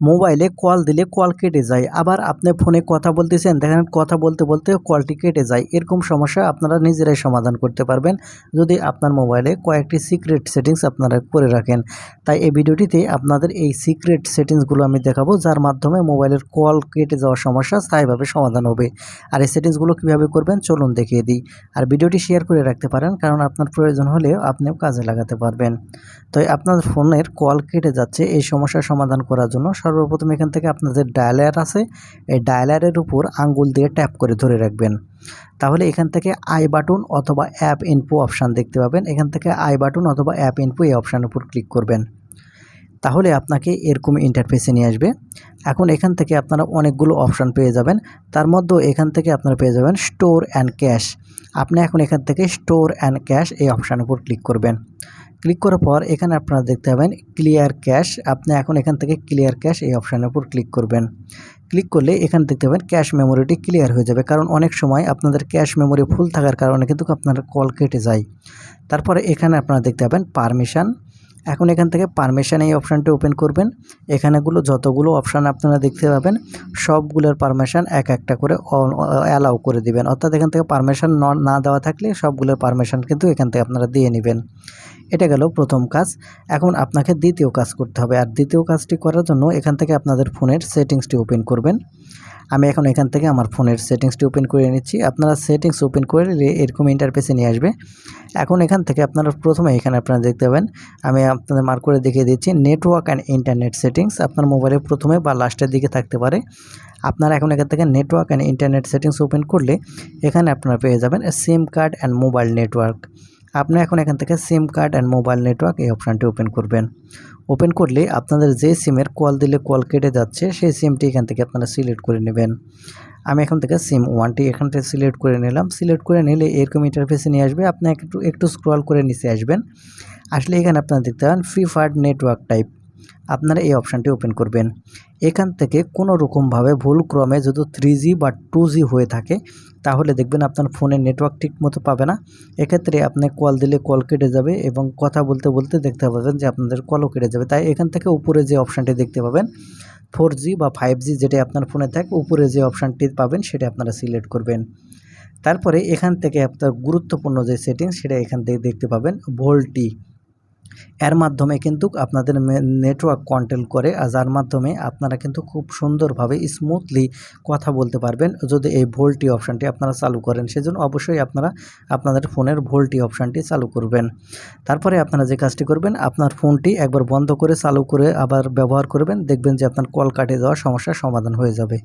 মোবাইলে কল দিলে কল কেটে যায়, আবার আপনি ফোনে কথা বলতেছেন, দেখেন কথা বলতে বলতে কলটি কেটে যায়। এরকম সমস্যা আপনারা নিজেরাই সমাধান করতে পারবেন যদি আপনার মোবাইলে কয়েকটি সিক্রেট সেটিংস আপনারা করে রাখেন। তাই এই ভিডিওটিতে আপনাদের এই সিক্রেট সেটিংসগুলো আমি দেখাবো, যার মাধ্যমে মোবাইলের কল কেটে যাওয়ার সমস্যা স্থায়ীভাবে সমাধান হবে। আর এই সেটিংসগুলো কীভাবে করবেন চলুন দেখিয়ে দিই। আর ভিডিওটি শেয়ার করে রাখতে পারেন, কারণ আপনার প্রয়োজন হলে আপনিও কাজে লাগাতে পারবেন। তো আপনার ফোনের কল কেটে যাচ্ছে এই সমস্যার সমাধান করার জন্য সর্বপ্রথম এখান থেকে আপনাদের ডায়ালার আছে। এই ডায়ালারের উপর আঙ্গুল দিয়ে ট্যাপ করে ধরে রাখবেন। তাহলে এখান থেকে আই বাটন অথবা অ্যাপ ইনফো অপশান দেখতে পাবেন। এখান থেকে আই বাটন অথবা অ্যাপ ইনফো এই অপশানের উপর ক্লিক করবেন। তাহলে আপনাকে এরকম ইন্টারফেসে নিয়ে আসবে। এখন এখান থেকে আপনারা অনেকগুলো অপশান পেয়ে যাবেন। তার মধ্যেও এখান থেকে আপনারা পেয়ে যাবেন স্টোর অ্যান্ড ক্যাশ আপনি এখন এখান থেকে স্টোর অ্যান্ড ক্যাশ এই অপশানের উপর ক্লিক করবেন। ক্লিক করার পর এখানে আপনারা দেখতে পাবেন ক্লিয়ার ক্যাশ আপনি এখন এখান থেকে ক্লিয়ার ক্যাশ এই অপশানের উপর ক্লিক করবেন। ক্লিক করলে এখানে দেখতে পাবেন ক্যাশ মেমোরিটি ক্লিয়ার হয়ে যাবে। কারণ অনেক সময় আপনাদের ক্যাশ মেমোরি ফুল থাকার কারণে কিন্তু আপনার কল কেটে যায়। তারপরে এখানে আপনারা দেখতে পাবেন পারমিশন এখন এখান থেকে পারমিশন এই অপশানটি ওপেন করবেন। এখানেগুলো যতগুলো অপশান আপনারা দেখতে পাবেন, সবগুলোর পারমিশন এক একটা করে অ্যালাউ করে দিবেন। অর্থাৎ এখান থেকে পারমিশন না দেওয়া থাকলে সবগুলোর পারমিশন কিন্তু এখান থেকে আপনারা দিয়ে নেবেন। এটা গেল প্রথম কাজ। এখন আপনাকে দ্বিতীয় কাজ করতে হবে। আর দ্বিতীয় কাজটি করার জন্য এখান থেকে আপনাদের ফোনের সেটিংসটি ওপেন করবেন। আমি এখন এখান থেকে আমার ফোনের সেটিংসটি ওপেন করে নিচ্ছি। আপনারা সেটিংস ওপেন করে এরকম ইন্টারফেসে নিয়ে আসবে। এখন এখান থেকে আপনারা প্রথমে এখানে আপনারা দেখতে পাবেন, আমি আপনাদের মার্ক করে দেখিয়ে দিচ্ছি নেটওয়ার্ক অ্যান্ড ইন্টারনেট সেটিংস আপনার মোবাইলের প্রথমে বা লাস্টের দিকে থাকতে পারে। আপনারা এখন এখান থেকে network and internet settings open করলে এখানে আপনারা পেয়ে যাবেন SIM card and mobile network আপনি এখন এখান থেকে SIM card and mobile network এই অপশানটি ওপেন করবেন। ওপেন করলে আপনাদের যে সিমের কল দিলে কল কেটে যাচ্ছে, সেই সিমটি এখান থেকে আপনারা সিলেক্ট করে নেবেন। আমি এখান থেকে সিম ওয়ানটি এখান থেকে সিলেক্ট করে নিলাম। সিলেক্ট করে নিলে এরকম ইন্টারফেসে নিয়ে আসবে। আপনি একটু একটু স্ক্রল করে নিচে আসবেন। আসলে এখানে আপনারা দেখতে পান ফ্রি ফায়ার নেটওয়ার্ক টাইপ আপনারা এই অপশানটি ওপেন করবেন। এখান থেকে কোনো রকমভাবে ভুল ক্রমে যদি থ্রি জি বা টু জি হয়ে থাকে, তাহলে দেখবেন আপনার ফোনের নেটওয়ার্ক ঠিক মতো পাবে না। এক্ষেত্রে আপনি কল দিলে কল কেটে যাবে এবং কথা বলতে বলতে দেখতে পাবেন যে আপনাদের কলও কেটে যাবে। তাই এখান থেকে উপরে যে অপশানটি দেখতে পাবেন ফোর জি বা ফাইভ জি যেটা আপনার ফোনে থাকে, উপরে যে অপশানটি পাবেন সেটা আপনারা সিলেক্ট করবেন। তারপরে এখান থেকে আপনার গুরুত্বপূর্ণ যে সেটিংস সেটা এখান থেকে দেখতে পাবেন ভোল্টি এর মাধ্যমে কিন্তু আপনাদের নেটওয়ার্ক কন্ট্রোল করে আর যার মাধ্যমে আপনারা কিন্তু খুব সুন্দরভাবে স্মুথলি কথা বলতে পারবেন। যদি এই ভোল্টি অপশানটি আপনারা চালু করেন, সেজন্য অবশ্যই আপনারা আপনাদের ফোনের ভোল্টি অপশানটি চালু করবেন। তারপরে আপনারা যে কাজটি করবেন, আপনার ফোনটি একবার বন্ধ করে চালু করে আবার ব্যবহার করবেন। দেখবেন যে আপনার কল কাটে যাওয়ার সমস্যার সমাধান হয়ে যাবে।